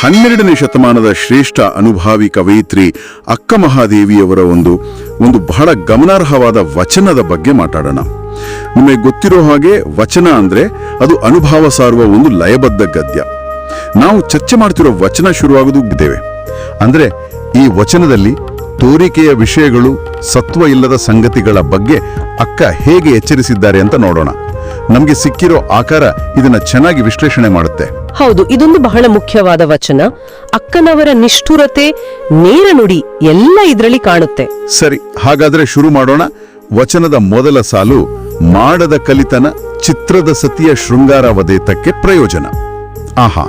ಹನ್ನೆರಡನೇ ಶತಮಾನದ ಶ್ರೇಷ್ಠ ಅನುಭಾವಿ ಕವಯಿತ್ರಿ ಅಕ್ಕ ಮಹಾದೇವಿಯವರ ಒಂದು ಒಂದು ಬಹಳ ಗಮನಾರ್ಹವಾದ ವಚನದ ಬಗ್ಗೆ ಮಾತಾಡೋಣ. ನಿಮಗೆ ಗೊತ್ತಿರೋ ಹಾಗೆ ವಚನ ಅಂದ್ರೆ ಅದು ಅನುಭವ ಸಾರುವ ಒಂದು ಲಯಬದ್ಧ ಗದ್ಯ. ನಾವು ಚರ್ಚೆ ಮಾಡ್ತಿರೋ ವಚನ ಶುರುವಾಗೋದು ಇದ್ದೇವೆ. ಅಂದ್ರೆ ಈ ವಚನದಲ್ಲಿ ತೋರಿಕೆಯ ವಿಷಯಗಳು ಸತ್ವ ಇಲ್ಲದ ಸಂಗತಿಗಳ ಬಗ್ಗೆ ಅಕ್ಕ ಹೇಗೆ ಎಚ್ಚರಿಸಿದ್ದಾರೆ ಅಂತ ನೋಡೋಣ. ನಮಗೆ ಸಿಕ್ಕಿರೋ ಆಕಾರ ಇದನ್ನ ಚೆನ್ನಾಗಿ ವಿಶ್ಲೇಷಣೆ ಮಾಡುತ್ತೆ. ಹೌದು ಇದೊಂದು ಬಹಳ ಮುಖ್ಯವಾದ ವಚನ. ಅಕ್ಕನವರ ನಿಷ್ಠುರತೆ ನೇರ ನುಡಿ ಎಲ್ಲ ಇದರಲ್ಲಿ ಕಾಣುತ್ತೆ. ಸರಿ ಹಾಗಾದ್ರೆ ಶುರು ಮಾಡೋಣ. ವಚನದ ಮೊದಲ ಸಾಲು ಮಾಡದ ಕಲಿತನ ಚಿತ್ರದ ಸತಿಯ ಶೃಂಗಾರ ವದೇತಕ್ಕೆ ಪ್ರಯೋಜನ. ಆಹಾ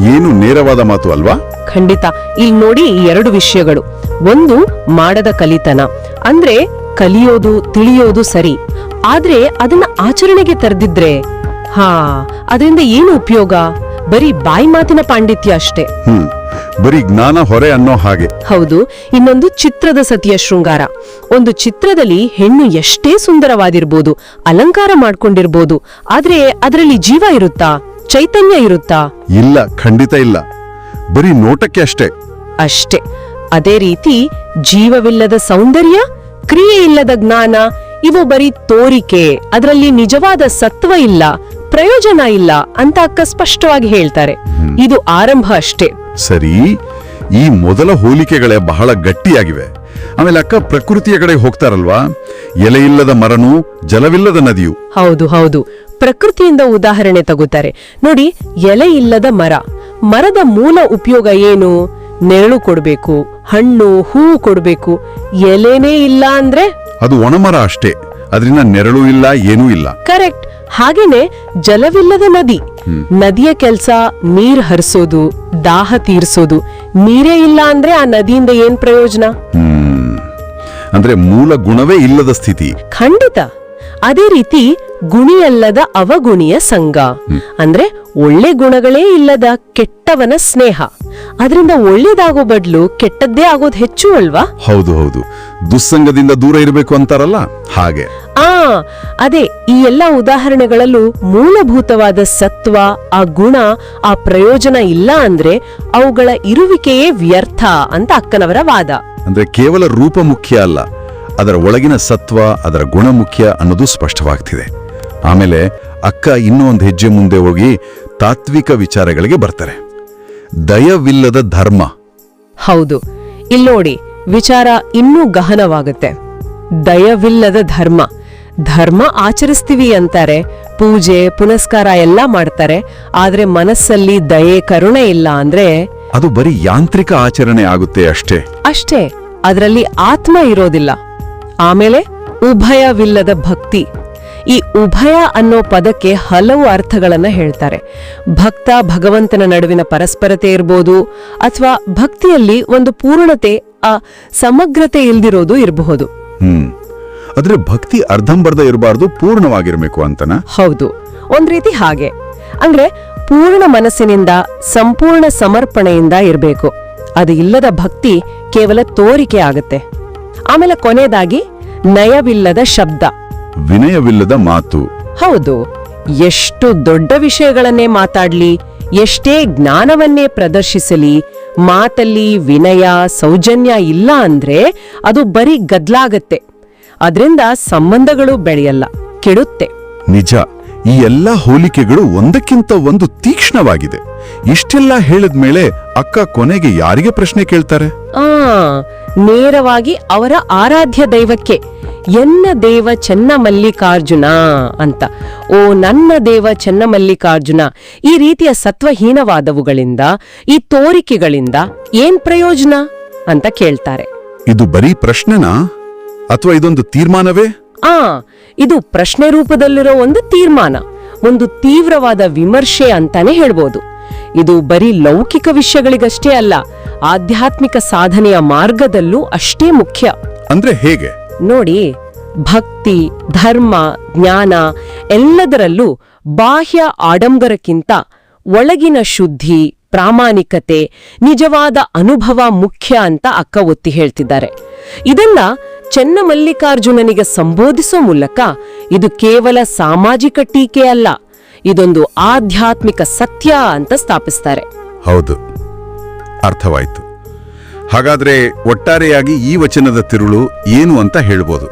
ಏನು ನೇರವಾದ ಮಾತು ಅಲ್ವಾ? ಖಂಡಿತ ಇಲ್ಲಿ ನೋಡಿ ಎರಡು ವಿಷಯಗಳು. ಒಂದು ಮಾಡದ ಕಲಿತನ. ಅಂದ್ರೆ ಕಲಿಯೋದು ತಿಳಿಯೋದು ಸರಿ. ಆದ್ರೆ ಅದನ್ನ ಆಚರಣೆಗೆ ತರದಿದ್ರೆ ಹಾ ಅದರಿಂದ ಏನು ಉಪಯೋಗ? ಬರೀ ಬಾಯಿ ಮಾತಿನ ಪಾಂಡಿತ್ಯ ಅಷ್ಟೇ. ಹ್ಮ್ ಬರೀ ಜ್ಞಾನ ಹೊರೆ ಅನ್ನೋ ಹಾಗೆ. ಹೌದು ಇನ್ನೊಂದು ಚಿತ್ರದ ಸತಿಯ ಶೃಂಗಾರ. ಒಂದು ಚಿತ್ರದಲ್ಲಿ ಹೆಣ್ಣು ಎಷ್ಟೇ ಸುಂದರವಾದಿರ್ಬೋದು ಅಲಂಕಾರ ಮಾಡ್ಕೊಂಡಿರ್ಬೋದು ಆದ್ರೆ ಅದರಲ್ಲಿ ಜೀವ ಇರುತ್ತಾ? ಚೈತನ್ಯ ಇರುತ್ತಾ? ಇಲ್ಲ ಖಂಡಿತ ಇಲ್ಲ. ಬರೀ ನೋಟಕ್ಕೆ ಅಷ್ಟೇ. ಅಷ್ಟೇ. ಅದೇ ರೀತಿ ಜೀವವಿಲ್ಲದ ಸೌಂದರ್ಯ ಕ್ರಿಯೆ ಇಲ್ಲದ ಜ್ಞಾನ ಇವು ಬರೀ ತೋರಿಕೆ. ಅದರಲ್ಲಿ ನಿಜವಾದ ಸತ್ವ ಇಲ್ಲ ಪ್ರಯೋಜನ ಇಲ್ಲ ಅಂತ ಅಕ್ಕ ಸ್ಪಷ್ಟವಾಗಿ ಹೇಳ್ತಾರೆ. ಇದು ಆರಂಭ ಅಷ್ಟೇ. ಸರಿ ಈ ಮೊದಲ ಹೋಲಿಕೆಗಳೇ ಬಹಳ ಗಟ್ಟಿಯಾಗಿವೆ. ಆಮೇಲೆ ಅಕ್ಕ ಪ್ರಕೃತಿಯ ಕಡೆ ಹೋಗ್ತಾರಲ್ವಾ? ಎಲೆ ಇಲ್ಲದ ಮರನೂ ಜಲವಿಲ್ಲದ ನದಿಯು. ಹೌದು ಹೌದು. ಪ್ರಕೃತಿಯಿಂದ ಉದಾಹರಣೆ ತಗೋತಾರೆ. ನೋಡಿ ಎಲೆ ಇಲ್ಲದ ಮರ. ಮರದ ಮೂಲ ಉಪಯೋಗ ಏನು? ನೆರಳು ಕೊಡ್ಬೇಕು. ಹಣ್ಣು ಹೂ ಕೊಡ್ಬೇಕು. ಎಲೆನೇ ಇಲ್ಲ ಅಂದ್ರೆ? ಅದು ಒಣಮರ ಅಷ್ಟೇ. ಅದರಿಂದ ನೆರಳು ಇಲ್ಲ ಏನೂ ಇಲ್ಲ. ಕರೆಕ್ಟ್. ಹಾಗೇನೆ ಜಲವಿಲ್ಲದ ನದಿ. ನದಿಯ ಕೆಲಸ ನೀರ್ ಹರಿಸೋದು ದಾಹ ತೀರ್ಸೋದು. ನೀರೇ ಇಲ್ಲ ಅಂದ್ರೆ ಆ ನದಿಯಿಂದ ಏನ್ ಪ್ರಯೋಜನ? ಅಂದ್ರೆ ಮೂಲ ಗುಣವೇ ಇಲ್ಲದ ಸ್ಥಿತಿ. ಖಂಡಿತ. ಅದೇ ರೀತಿ ಗುಣಿಯಲ್ಲದ ಅವಗುಣಿಯ ಸಂಘ. ಅಂದ್ರೆ ಒಳ್ಳೆ ಗುಣಗಳೇ ಇಲ್ಲದ ಕೆಟ್ಟವನ ಸ್ನೇಹ. ಅದರಿಂದ ಒಳ್ಳೇದಾಗೋ ಬದಲು ಕೆಟ್ಟದ್ದೇ ಆಗೋದು ಹೆಚ್ಚು ಅಲ್ವಾ? ಹೌದು ಹೌದು. ದುಸ್ಸಂಗದಿಂದ ದೂರ ಇರಬೇಕು ಅಂತಾರಲ್ಲ? ಹಾಗೆ. ಆ ಅದೇ ಈ ಎಲ್ಲ ಉದಾಹರಣೆಗಳಲ್ಲೂ ಮೂಲಭೂತವಾದ ಸತ್ವ ಆ ಗುಣ ಆ ಪ್ರಯೋಜನ ಇಲ್ಲ ಅಂದ್ರೆ ಅವುಗಳ ಇರುವಿಕೆಯೇ ವ್ಯರ್ಥ ಅಂತ ಅಕ್ಕನವರ ವಾದ. ಅಂದ್ರೆ ಕೇವಲ ರೂಪ ಮುಖ್ಯ ಅಲ್ಲ ಅದರ ಒಳಗಿನ ಸತ್ವ ಅದರ ಗುಣ ಮುಖ್ಯ ಅನ್ನೋದು ಸ್ಪಷ್ಟವಾಗ್ತಿದೆ. ಆಮೇಲೆ ಅಕ್ಕ ಇನ್ನೂ ಒಂದು ಹೆಜ್ಜೆ ಮುಂದೆ ಹೋಗಿ ತಾತ್ವಿಕ ವಿಚಾರಗಳಿಗೆ ಬರ್ತಾರೆ. ದಯವಿಲ್ಲದ ಧರ್ಮ. ಹೌದು. ಇಲ್ಲೋಡಿ ವಿಚಾರ ಇನ್ನೂ ಗಹನವಾಗುತ್ತೆ. ದಯವಿಲ್ಲದ ಧರ್ಮ. ಧರ್ಮ ಆಚರಿಸ್ತೀವಿ ಅಂತಾರೆ ಪೂಜೆ ಪುನಸ್ಕಾರ ಎಲ್ಲ ಮಾಡ್ತಾರೆ ಆದ್ರೆ ಮನಸ್ಸಲ್ಲಿ ದಯೆ ಕರುಣೆ ಇಲ್ಲ ಅಂದ್ರೆ ಅದು ಬರೀ ಯಾಂತ್ರಿಕ ಆಚರಣೆ ಆಗುತ್ತೆ ಅಷ್ಟೇ. ಅಷ್ಟೇ ಅದರಲ್ಲಿ ಆತ್ಮ ಇರೋದಿಲ್ಲ. ಆಮೇಲೆ ಉಭಯವಿಲ್ಲದ ಭಕ್ತಿ. ಈ ಉಭಯ ಅನ್ನೋ ಪದಕ್ಕೆ ಹಲವು ಅರ್ಥಗಳನ್ನು ಹೇಳ್ತಾರೆ. ಭಕ್ತ ಭಗವಂತನ ನಡುವಿನ ಪರಸ್ಪರತೆ ಇರ್ಬೋದು ಅಥವಾ ಭಕ್ತಿಯಲ್ಲಿ ಒಂದು ಪೂರ್ಣತೆ ಆ ಸಮಗ್ರತೆ ಇಲ್ದಿರೋದು ಇರಬಹುದು. ಆದ್ರೆ ಭಕ್ತಿ ಅರ್ಧಂಬರ್ಧ ಇರಬಾರ್ದು ಪೂರ್ಣವಾಗಿರಬೇಕು ಅಂತನಾ? ಹೌದು. ಒಂದ್ ರೀತಿ ಹಾಗೆ. ಅಂದ್ರೆ ಪೂರ್ಣ ಮನಸ್ಸಿನಿಂದ ಸಂಪೂರ್ಣ ಸಮರ್ಪಣೆಯಿಂದ ಇರಬೇಕು. ಅದು ಇಲ್ಲದ ಭಕ್ತಿ ಕೇವಲ ತೋರಿಕೆ ಆಗುತ್ತೆ. ಆಮೇಲೆ ಕೊನೆಯದಾಗಿ ನಯವಿಲ್ಲದ ಶಬ್ದ. ವಿನಯವಿಲ್ಲದ ಮಾತು. ಹೌದು ಎಷ್ಟು ದೊಡ್ಡ ವಿಷಯಗಳನ್ನೇ ಮಾತಾಡ್ಲಿ ಎಷ್ಟೇ ಜ್ಞಾನವನ್ನೇ ಪ್ರದರ್ಶಿಸಲಿ ಮಾತಲ್ಲಿ ವಿನಯ ಸೌಜನ್ಯ ಇಲ್ಲ ಅಂದ್ರೆ ಅದು ಬರೀ ಗದ್ಲಾಗತ್ತೆ. ಅದರಿಂದ ಸಂಬಂಧಗಳು ಬೆಳೆಯಲ್ಲ ಕೆಡುತ್ತೆ. ನಿಜ ಈ ಎಲ್ಲ ಹೋಲಿಕೆಗಳು ಒಂದಕ್ಕಿಂತ ಒಂದು ತೀಕ್ಷ್ಣವಾಗಿದೆ. ಇಷ್ಟೆಲ್ಲ ಹೇಳಿದ್ಮೇಲೆ ಅಕ್ಕ ಕೊನೆಗೆ ಯಾರಿಗೆ ಪ್ರಶ್ನೆ ಕೇಳ್ತಾರೆ? ಆ ನೇರವಾಗಿ ಅವರ ಆರಾಧ್ಯ ದೈವಕ್ಕೆ. ಎನ್ನ ದೇವ ಚೆನ್ನ ಮಲ್ಲಿಕಾರ್ಜುನ ಅಂತ. ಓ ನನ್ನ ದೇವ ಚೆನ್ನ ಮಲ್ಲಿಕಾರ್ಜುನ ಈ ರೀತಿಯ ಸತ್ವಹೀನವಾದವುಗಳಿಂದ ಈ ತೋರಿಕೆಗಳಿಂದ ಏನ್ ಪ್ರಯೋಜನ ಅಂತ ಕೇಳ್ತಾರೆ. ಇದು ಬರೀ ಪ್ರಶ್ನೆನಾ? ಅಥವಾ ಇದೊಂದು ತೀರ್ಮಾನವೇ? ಆ ಇದು ಪ್ರಶ್ನೆ ರೂಪದಲ್ಲಿರೋ ಒಂದು ತೀರ್ಮಾನ. ಒಂದು ತೀವ್ರವಾದ ವಿಮರ್ಶೆ ಅಂತಾನೆ ಹೇಳ್ಬೋದು. ಇದು ಬರೀ ಲೌಕಿಕ ವಿಷಯಗಳಿಗಷ್ಟೇ ಅಲ್ಲ ಆಧ್ಯಾತ್ಮಿಕ ಸಾಧನೆಯ ಮಾರ್ಗದಲ್ಲೂ ಅಷ್ಟೇ ಮುಖ್ಯ. ಅಂದ್ರೆ ಹೇಗೆ? ನೋಡಿ, ಭಕ್ತಿ, ಧರ್ಮ, ಜ್ಞಾನ ಎಲ್ಲದರಲ್ಲೂ ಬಾಹ್ಯ ಆಡಂಬರಕ್ಕಿಂತ ಒಳಗಿನ ಶುದ್ಧಿ, ಪ್ರಾಮಾಣಿಕತೆ, ನಿಜವಾದ ಅನುಭವ ಮುಖ್ಯ ಅಂತ ಅಕ್ಕ ಒತ್ತಿ ಹೇಳ್ತಿದ್ದಾರೆ. ಇದನ್ನ ಚೆನ್ನಮಲ್ಲಿಕಾರ್ಜುನನಿಗೆ ಸಂಬೋಧಿಸೋ ಮೂಲಕ ಇದು ಕೇವಲ ಸಾಮಾಜಿಕ ಟೀಕೆ ಅಲ್ಲ, ಇದೊಂದು ಆಧ್ಯಾತ್ಮಿಕ ಸತ್ಯ ಅಂತ ಸ್ಥಾಪಿಸ್ತಾರೆ. ಹೌದು, ಅರ್ಥವಾಯ್ತು. ಹಾಗಾದ್ರೆ ಒಟ್ಟಾರೆಯಾಗಿ ಈ ವಚನದ ತಿರುಳು ಏನು ಅಂತ ಹೇಳ್ಬೋದು.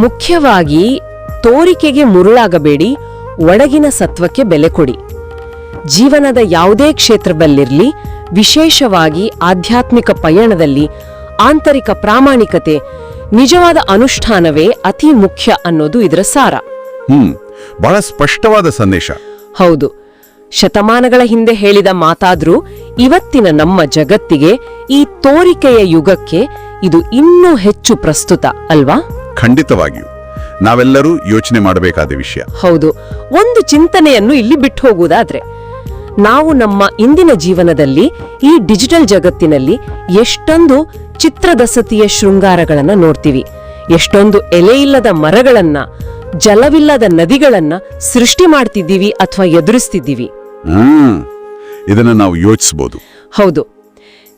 ಮುಖ್ಯವಾಗಿ ತೋರಿಕೆಗೆ ಮುರುಳಾಗಬೇಡಿ ಒಳಗಿನ ಸತ್ವಕ್ಕೆ ಬೆಲೆ ಕೊಡಿ. ಜೀವನದ ಯಾವುದೇ ಕ್ಷೇತ್ರದಲ್ಲಿರಲಿ ವಿಶೇಷವಾಗಿ ಆಧ್ಯಾತ್ಮಿಕ ಪಯಣದಲ್ಲಿ ಆಂತರಿಕ ಪ್ರಾಮಾಣಿಕತೆ ನಿಜವಾದ ಅನುಷ್ಠಾನವೇ ಅತಿ ಮುಖ್ಯ ಅನ್ನೋದು ಇದರ ಸಾರ. ಹ್ಮ್ ಬಹಳ ಸ್ಪಷ್ಟವಾದ ಸಂದೇಶ. ಹೌದು. ಶತಮಾನಗಳ ಹಿಂದೆ ಹೇಳಿದ ಮಾತಾದ್ರೂ ಇವತ್ತಿನ ನಮ್ಮ ಜಗತ್ತಿಗೆ ಈ ತೋರಿಕೆಯ ಯುಗಕ್ಕೆ ಇದು ಇನ್ನೂ ಹೆಚ್ಚು ಪ್ರಸ್ತುತ ಅಲ್ವಾ? ಖಂಡಿತವಾಗಿಯೂ. ನಾವೆಲ್ಲರೂ ಯೋಚನೆ ಮಾಡಬೇಕಾದ ವಿಷಯ. ಹೌದು. ಒಂದು ಚಿಂತನೆಯನ್ನು ಇಲ್ಲಿ ಬಿಟ್ಟು ಹೋಗುವುದಾದ್ರೆ ನಾವು ನಮ್ಮ ಇಂದಿನ ಜೀವನದಲ್ಲಿ ಈ ಡಿಜಿಟಲ್ ಜಗತ್ತಿನಲ್ಲಿ ಎಷ್ಟೊಂದು ಚಿತ್ರದಸತಿಯ ಶೃಂಗಾರಗಳನ್ನ ನೋಡ್ತೀವಿ. ಎಷ್ಟೊಂದು ಎಲೆಯಿಲ್ಲದ ಮರಗಳನ್ನ ಜಲವಿಲ್ಲದ ನದಿಗಳನ್ನ ಸೃಷ್ಟಿ ಮಾಡ್ತಿದ್ದೀವಿ ಅಥವಾ ಎದುರಿಸ್ತಿದ್ದೀವಿ. ಇದನ್ನ ನಾವು ಯೋಚಿಸಬಹುದು ಹೌದು.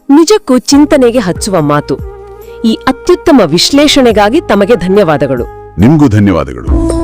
ನಿಜಕ್ಕೂ ಚಿಂತನೆಗೆ ಹಚ್ಚುವ ಮಾತು. ಈ ಅತ್ಯುತ್ತಮ ವಿಶ್ಲೇಷಣೆಗಾಗಿ ತಮಗೆ ಧನ್ಯವಾದಗಳು. ನಿಮಗೂ ಧನ್ಯವಾದಗಳು.